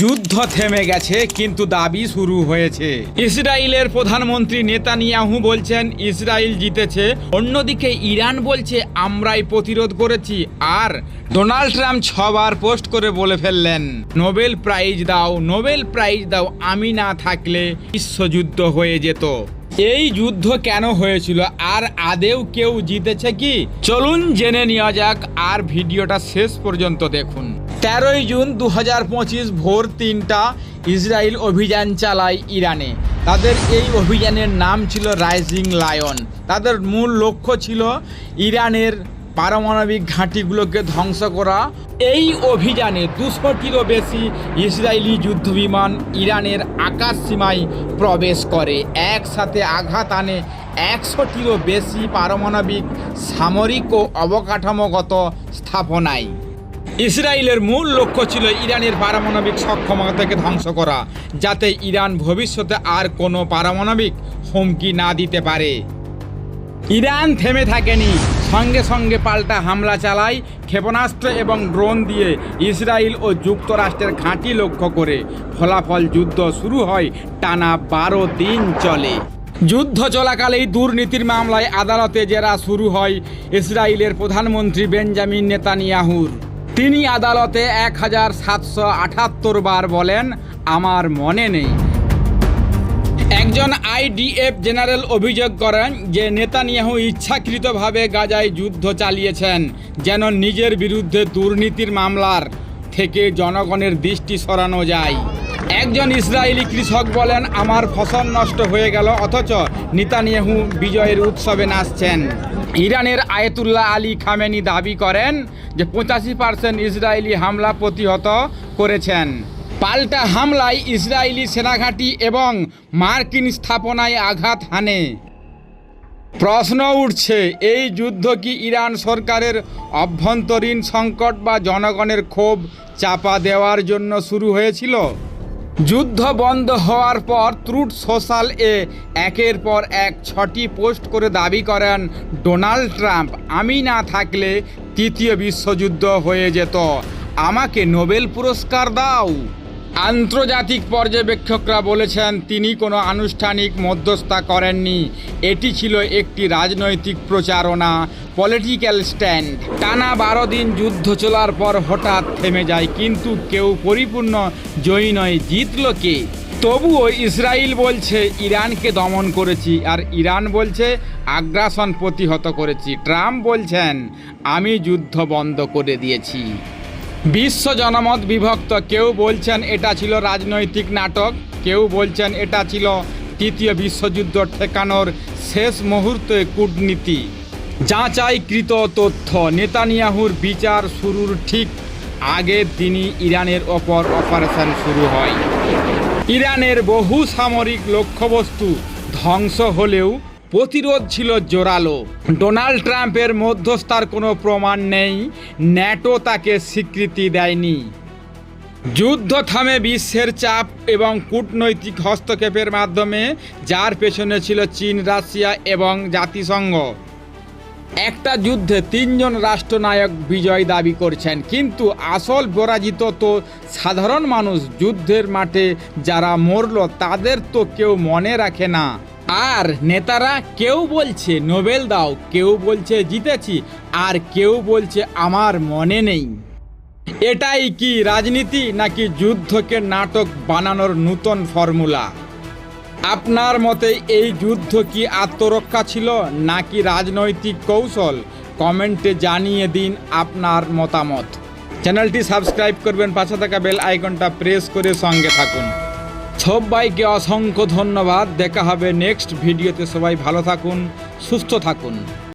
যুদ্ধ থেমে গেছে, কিন্তু দাবি শুরু হয়েছে। ইসরায়েলের প্রধানমন্ত্রী নেতানিয়াহু বলছেন, ইসরায়েল জিতেছে। অন্যদিকে ইরান বলছে, আমরাই প্রতিরোধ করেছি। আর ডোনাল্ড ট্রাম্প ছবার পোস্ট করে বলে ফেললেন, নোবেল প্রাইজ দাও, নোবেল প্রাইজ দাও, আমি না থাকলে বিশ্বযুদ্ধ হয়ে যেত। এই যুদ্ধ কেন হয়েছিল? আর আদেও কেউ জিতেছে কি? চলুন জেনে নেওয়া যাক, আর ভিডিওটা শেষ পর্যন্ত দেখুন। তেরোই জুন দু হাজার পঁচিশ ভোর তিনটা ইসরায়েল অভিযান চালায় ইরানে। তাদের এই অভিযানের নাম ছিল রাইজিং লায়ন। তাদের মূল লক্ষ্য ছিল ইরানের পারমাণবিক ঘাঁটিগুলোকে ধ্বংস করা। এই অভিযানে দুশোটিরও বেশি ইসরায়েলি যুদ্ধবিমান ইরানের আকাশ সীমায় প্রবেশ করে। একসাথে আঘাত আনে একশোটিরও বেশি পারমাণবিক, সামরিক ও অবকাঠামোগত স্থাপনায়। ইসরায়েলের মূল লক্ষ্য ছিল ইরানের পারমাণবিক সক্ষমতাকে ধ্বংস করা, যাতে ইরান ভবিষ্যতে আর কোনো পারমাণবিক হুমকি না দিতে পারে। ইরান থেমে থাকেনি, সঙ্গে সঙ্গে পাল্টা হামলা চালায়, ক্ষেপণাস্ত্র এবং ড্রোন দিয়ে ইসরায়েল ও যুক্তরাষ্ট্রের ঘাঁটি লক্ষ্য করে। ফলাফল যুদ্ধ শুরু হয় টানা বারো দিন চলে। যুদ্ধ চলাকালেই দুর্নীতির মামলায় আদালতে জেরা শুরু হয় ইসরায়েলের প্রধানমন্ত্রী বেঞ্জামিন নেতানিয়াহুর। তিনি আদালতে এক হাজার সাতশো আটাত্তর বার বলেন, আমার মনে নেই। একজন আইডিএফ জেনারেল অভিযোগ করেন যে, নেতানিয়াহু ইচ্ছাকৃতভাবে গাজায় যুদ্ধ চালিয়েছেন, যেন নিজের বিরুদ্ধে দুর্নীতির মামলার থেকে জনগণের দৃষ্টি সরানো যায়। একজন ইসরায়েলি কৃষক বলেন, আমার ফসল নষ্ট হয়ে গেল, অথচ নেতানিয়াহু বিজয়ের উৎসবে নাচছেন। ইরানের আয়তুল্লাহ আলী খামেনি দাবি করেন যে পঁচাশি পার্সেন্ট ইসরায়েলি হামলা প্রতিহত করেছেন। পাল্টা হামলায় ইসরায়েলি সেনাঘাঁটি এবং মার্কিন স্থাপনায় আঘাত হানে। প্রশ্ন উঠছে, এই যুদ্ধ কি ইরান সরকারের অভ্যন্তরীণ সংকট বা জনগণের ক্ষোভ চাপা দেওয়ার জন্য শুরু হয়েছিল? যুদ্ধ বন্ধ হওয়ার পর ত্রুট সোশ্যাল এ একের পর এক ছটি পোস্ট করে দাবি করেন ডোনাল্ড ট্রাম্প। আমি না থাকলে তৃতীয় বিশ্বযুদ্ধ হয়ে যেত। আমাকে নোবেল পুরস্কার দাও। আন্তর্জাতিক পর্যবেক্ষকরা বলেছেন, তিনি কোনো আনুষ্ঠানিক মধ্যস্থা করেননি। এটি ছিল একটি রাজনৈতিক প্রচারণা পলিটিক্যাল স্ট্যান্ড টানা বারো দিন যুদ্ধ চলার পর হঠাৎ থেমে যায়, কিন্তু কেউ পরিপূর্ণ জয়ী নয়, জিতল কে? তবুও ইসরায়েল বলছে, ইরানকে দমন করেছি, আর ইরান বলছে, আগ্রাসন প্রতিহত করেছি। ট্রাম্প বলছেন, আমি যুদ্ধ বন্ধ করে দিয়েছি। বিশ্ব জনমত বিভক্ত। কেউ বলছেন এটা ছিল রাজনৈতিক নাটক, কেউ বলছেন এটা ছিল তৃতীয় বিশ্বযুদ্ধ ঠেকানোর শেষ মুহূর্তে কূটনীতি। যাচাইকৃত তথ্য, নেতানিয়াহুর বিচার শুরুর ঠিক আগের দিনই ইরানের ওপর অপারেশন শুরু হয়। ইরানের বহু সামরিক লক্ষ্যবস্তু ধ্বংস হলেও প্রতিরোধ ছিল জোরালো। ডোনাল্ড ট্রাম্পের মধ্যস্থার কোনো প্রমাণ নেই। ন্যাটো তাকে স্বীকৃতি দেয়নি। যুদ্ধ থামে বিশ্বের চাপ এবং কূটনৈতিক হস্তক্ষেপের মাধ্যমে, যার পেছনে ছিল চীন, রাশিয়া এবং জাতিসংঘ। একটা যুদ্ধে তিনজন রাষ্ট্রনায়ক বিজয় দাবি করছেন, কিন্তু আসল পরাজিত তো সাধারণ মানুষ যুদ্ধের মাঠে যারা মরল, তাদের তো কেউ মনে রাখে না। আর নেতারা কেউ বলছে নোবেল দাও, কেউ বলছে জিতেছি, আর কেউ বলছে আমার মনে নেই। এটাই কি রাজনীতি নাকি যুদ্ধকে নাটক বানানোর নূতন ফর্মুলা? আপনার মতে এই যুদ্ধ কি আত্মরক্ষা ছিল নাকি রাজনৈতিক কৌশল? কমেন্টে জানিয়ে দিন আপনার মতামত। চ্যানেলটি সাবস্ক্রাইব করবেন, পাশে থাকা বেল আইকনটা প্রেস করে সঙ্গে থাকুন। সবাইকে অসংখ্য ধন্যবাদ। দেখা হবে নেক্সট ভিডিওতে। সবাই ভালো থাকুন সুস্থ থাকুন।